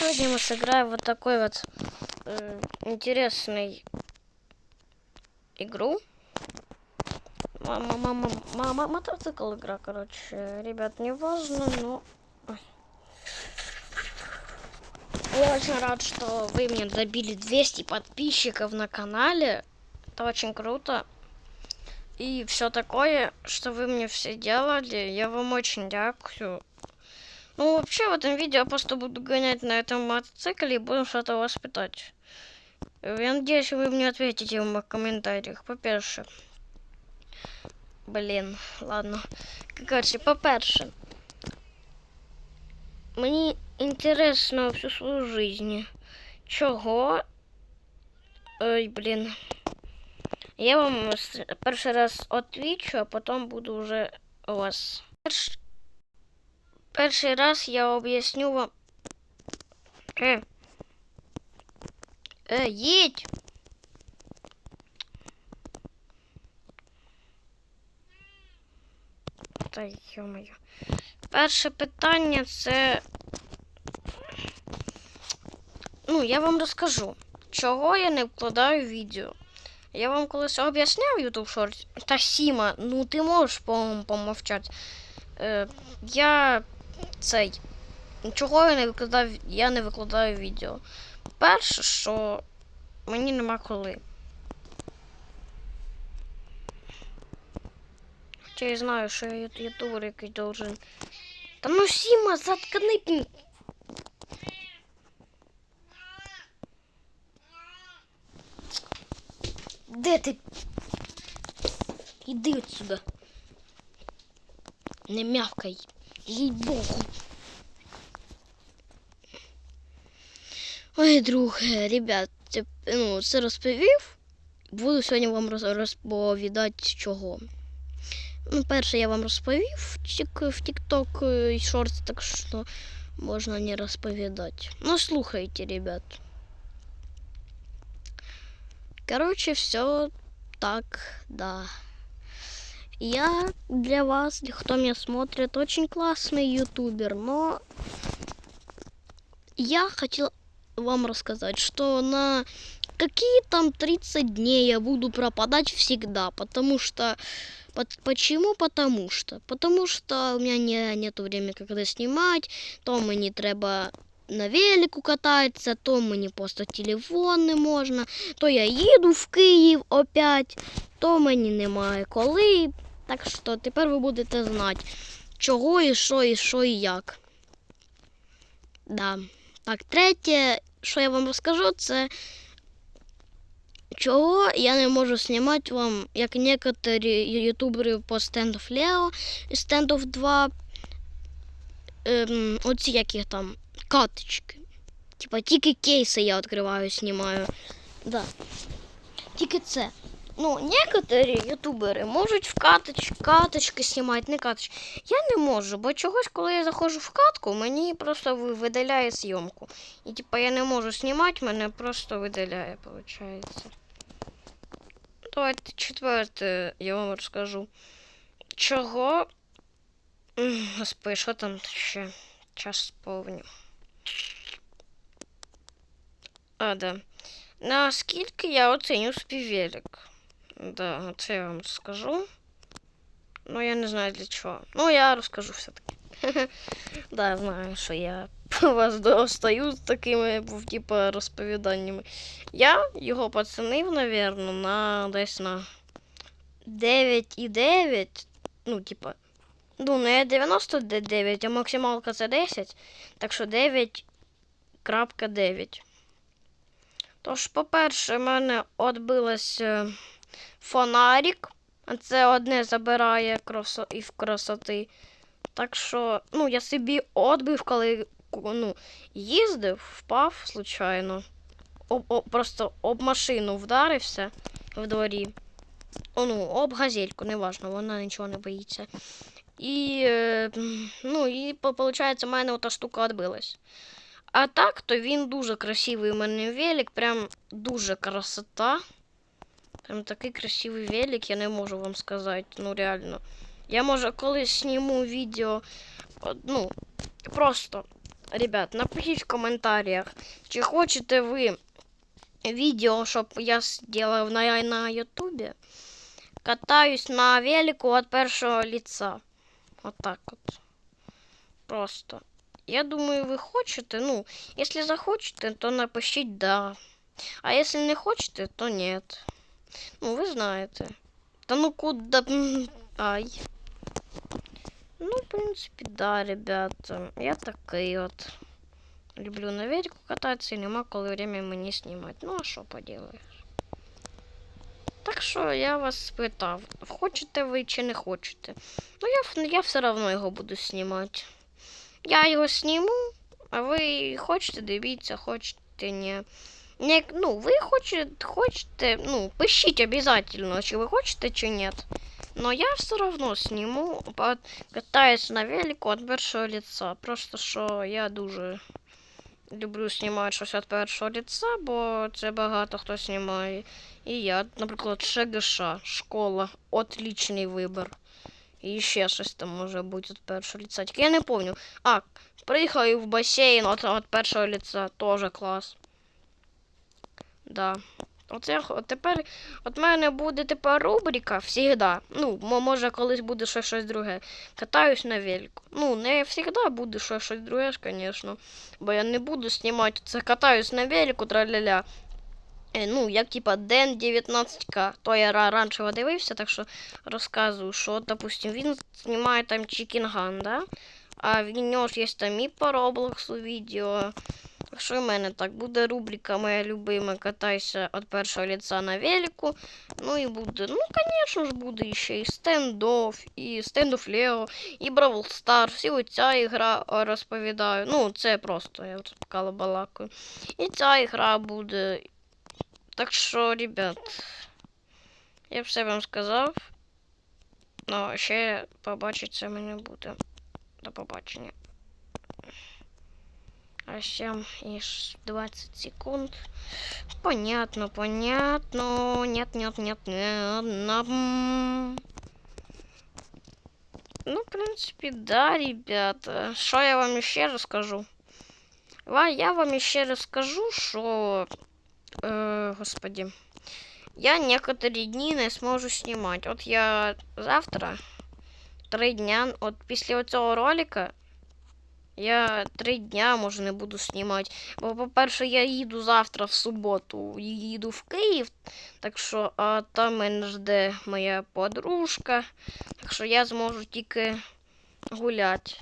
Сегодня мы сыграем вот такой вот э, интересный игру. Мама, мама, мама, мотоцикл игра, короче. Ребят, не важно, но... Я очень рад, что вы мне добили 200 подписчиков на канале. Это очень круто. И все такое, что вы мне все делали. Я вам очень дякую. Ну, вообще, в этом видео я просто буду гонять на этом мотоцикле и будем что-то вас питать. Я надеюсь, вы мне ответите в моих комментариях. По-перше. Блін, ладно. Короче, по-перше. Мені інтересно всю свою жизнь. Чого? Ой, блін. Я вам с- перший раз отвічу, а потім буду вже у вас. Перш... Перший раз я об'ясню вам. Е. Е, їдь! Та йо-моє. Перше питання це. Ну, я вам розкажу, чого я не вкладаю відео. Я вам колись об'ясняв YouTube Shorts. Та Сіма, ну ти можеш по помовчати. Е, я цей. Чого я не викладав, я не викладаю відео. Перше, що мені нема коли. Хоча я знаю, що я ютубер якийсь должен. Та ну Сіма, заткни. Де ти? Іди отсюда. Не мявкай. Їй богу. Ой, друг, е, ребят, ну, це розповів. Буду сьогодні вам роз- розповідати чого. Ну, перше я вам розповів в тік- в TikTok і Shorts, так що можна не розповідати. Ну, слухайте, ребят. Короче, все так, да. Я для вас, для кто меня смотрит, очень классный ютубер, но я хотел вам рассказать, что на какие там 30 дней я буду пропадать всегда, потому что Пот- Почему? Потому что. Потому что у меня не, нету времени, когда снимать, то мені треба на велику кататися, то мені просто телефон не можна, то я їду в Київ опять, то мені немає коли. Так що тепер ви будете знати, чого і що, і що, і як. Да. Так, третє, що я вам розкажу, це чого я не можу знімати вам, як некоторі ютубери по Stand of Leo і Stand of 2. Ем, оці які там каточки. Типа тільки кейси я відкриваю, знімаю. Да. Тільки це. Ну, некоторі ютубери можуть в каточ, каточки знімати, не каточки. Я не можу, бо чогось, коли я заходжу в катку, мені просто видаляє зйомку. І типа я не можу знімати, мене просто видаляє, виходить. Давайте четверте, я вам розкажу. Чого? Господи, що там ще? Час повню. А, да. Наскільки я оціню співвелик? Да, це я вам скажу. Ну, я не знаю для чого. Ну, я розкажу все-таки. Да, знаю, що я вас достаю з такими, типу, розповіданнями. Я його пацанив, напевно, на десь на 9,9. Ну, типа, ну, не 99, а максималка це 10. Так що 9.9. Тож, по-перше, в мене відбилось е, фонарик. Це одне забирає красо... і в красоти. Так що, ну, я собі відбив, коли ну, їздив, впав случайно. Об, об, просто об машину вдарився в дворі. О, ну, об газельку, неважно, вона нічого не боїться. І, е, ну, і виходить, у мене ота штука відбилась. А так, то він дуже красивий у мене велик, прям дуже красота. Прям такий красивий велик, я не можу вам сказати, ну реально. Я може колись зніму відео, от, ну, просто ребят, напишіть в коментарях, чи хочете ви відео, щоб я зробив на, на ютубі. Катаюсь на велику від першого лица. Вот так от. Просто. Я думаю, ви хочете. Ну, якщо захочете, то напишіть да. А якщо не хочете, то нет. Ну, ви знаєте. Та ну куда. Ай. Ну, в принципі, да, ребята. Я такий от. Люблю на велику кататися і нема коли время мені знімати. Ну, а що поделаєш? Так що я вас спитав, хочете ви чи не хочете? Ну, я, я все одно його буду знімати. Я його зніму, а ви хочете, дивіться, хочете, ні. Не, ну, ви хочете, хочете, ну, пишіть обязательно, чи ви хочете, чи ні. Но я все равно сниму, по- катаюсь на велику от першого лица. Просто що я дуже люблю знімати щось від першого лица, бо це багато хто знімає. І я, наприклад, ШГШ, школа, отличний вибір. І ще щось там може бути від першого лица. Тільки я не пам'ятаю. А, приїхав в басейн от, от першого лица, теж клас. Да. Оце тепер от мене буде тепер рубрика всігда. Ну, може колись буде ще щось друге. Катаюсь на велику. Ну, не завжди буде ще щось друге, звісно. Бо я не буду знімати це катаюсь на велику, траля-ля. Е, Ну, як типа Ден 19К. То я ра- раніше дивився, так що розказую, що, допустим, він знімає там Чікінган, да? А в нього ж є там і по Роблоксу відео. Що в мене так буде рубрика моя любима катайся від першого лица на велику. Ну і буде, ну, звісно ж, буде ще і стендоф, і стендоф Лео, і Бравл Старс, і оця ігра розповідаю. Ну, це просто я тут калабалакаю. І ця ігра буде. Так що, ребят, я все вам сказав. Ну, ще побачиться мене буде. До побачення. А ще аж 20 секунд. Понятно, понятно. Нет, нет, нет, нет. Нам. Ну, в принципе, да, ребята. Що я вам ще розкажу? Ва- Я вам ще розкажу, що. Е, господи. Я некоторі дні не зможу знімати. От я завтра три дня, от після цього ролика я три дня, може, не буду знімати. Бо, по-перше, я їду завтра в суботу, їду в Київ, так що а там мене жде моя подружка. Так що я зможу тільки гуляти.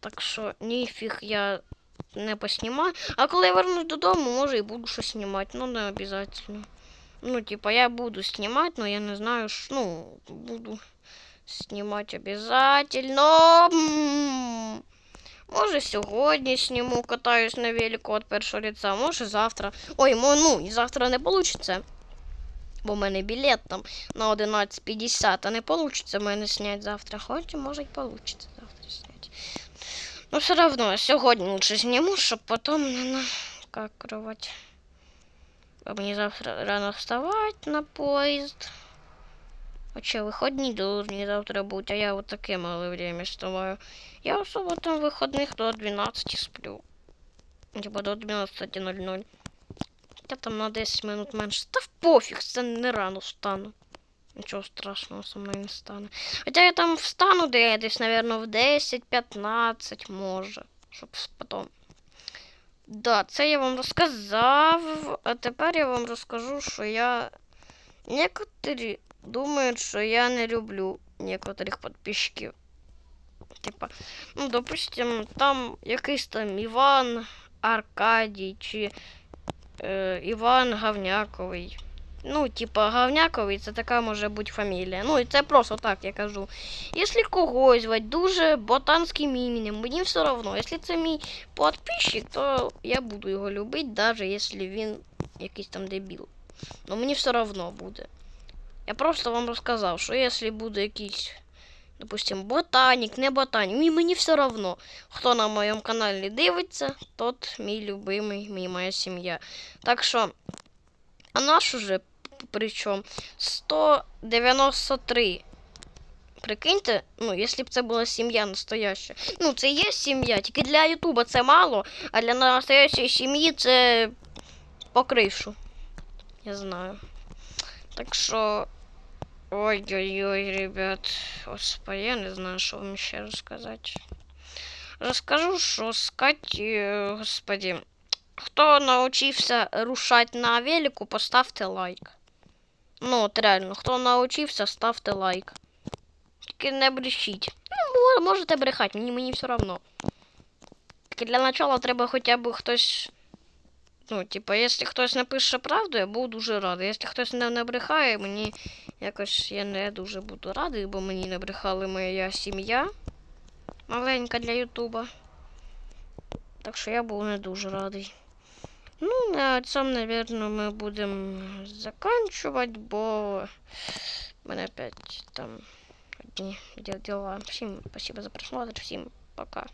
Так що ніфіг я не поснімаю. А коли я вернусь додому, може і буду щось знімати. Ну, не обов'язково. Ну, типа, я буду знімати, но я не знаю, що, ну, буду обов'язково. М. Може, сьогодні зніму, катаюсь на велику від першого лица, може завтра. Ой, ну, і завтра не вийде. Бо в мене білет там на 11.50, а не вийде в мене зняти завтра. Хоч, може, й вийде завтра зняти. Ну, все одно, сьогодні лучше зніму, щоб потім не накакувати. Бо мені завтра рано вставати на поїзд. Хоча виходні должні завтра бути, а я вот таке мале время вставаю. Я особо там виходних до 12 сплю. Типа до 12.00. Я там на 10 минут менше. Та пофіг, це не рано встану. Нічого страшного со мною не стане. Хоча я там встану де десь, наверное, в 10-15 може. Щоб потім. Да, це я вам розказав. А тепер я вам розкажу, що я. Некоторі думають, що я не люблю некоторих підписчиків. Типа, ну, допустим, там якийсь там Іван Аркадій чи е, Іван Гавняковий. Ну, типа, Гавняковий це така може бути фамілія. Ну, і це просто так я кажу. Якщо когось звати дуже ботанським іменем, мені все одно. Якщо це мій підписчик, то я буду його любити, навіть якщо він якийсь там дебіл. Ну мені все одно буде. Я просто вам розказав, що якщо буде якийсь, допустим, ботанік, не ботанік, мені, мені все одно. Хто на моєму каналі дивиться, тот мій любимий, мій моя сім'я. Так що, а наш уже причому 193 Прикиньте, ну, якщо б це була сім'я настояща. Ну, це є сім'я, тільки для Ютуба це мало, а для настоящої сім'ї це по кришу. Я знаю. Так що. Ой-ой-ой, ребят. Господи, я не знаю, що вам ще розказати. Розкажу, що сказати, е, господи. Хто навчився рушати на велику, поставте лайк. Ну, от реально, хто навчився, ставте лайк. Тільки не брешіть. Ну, можете брехати, мені, мені все одно. Тільки для начала треба хоча б хтось. Ну, типа, якщо хтось напише правду, я буду дуже радий. Якщо хтось не набрехає, мені якось я не дуже буду радий, бо мені набрехали моя сім'я маленька для Ютуба. Так що я був не дуже радий. Ну, на цьому, напевно, ми будемо закінчувати, бо мене опять там одні діла. Всім спасибо за просмотр, всім пока.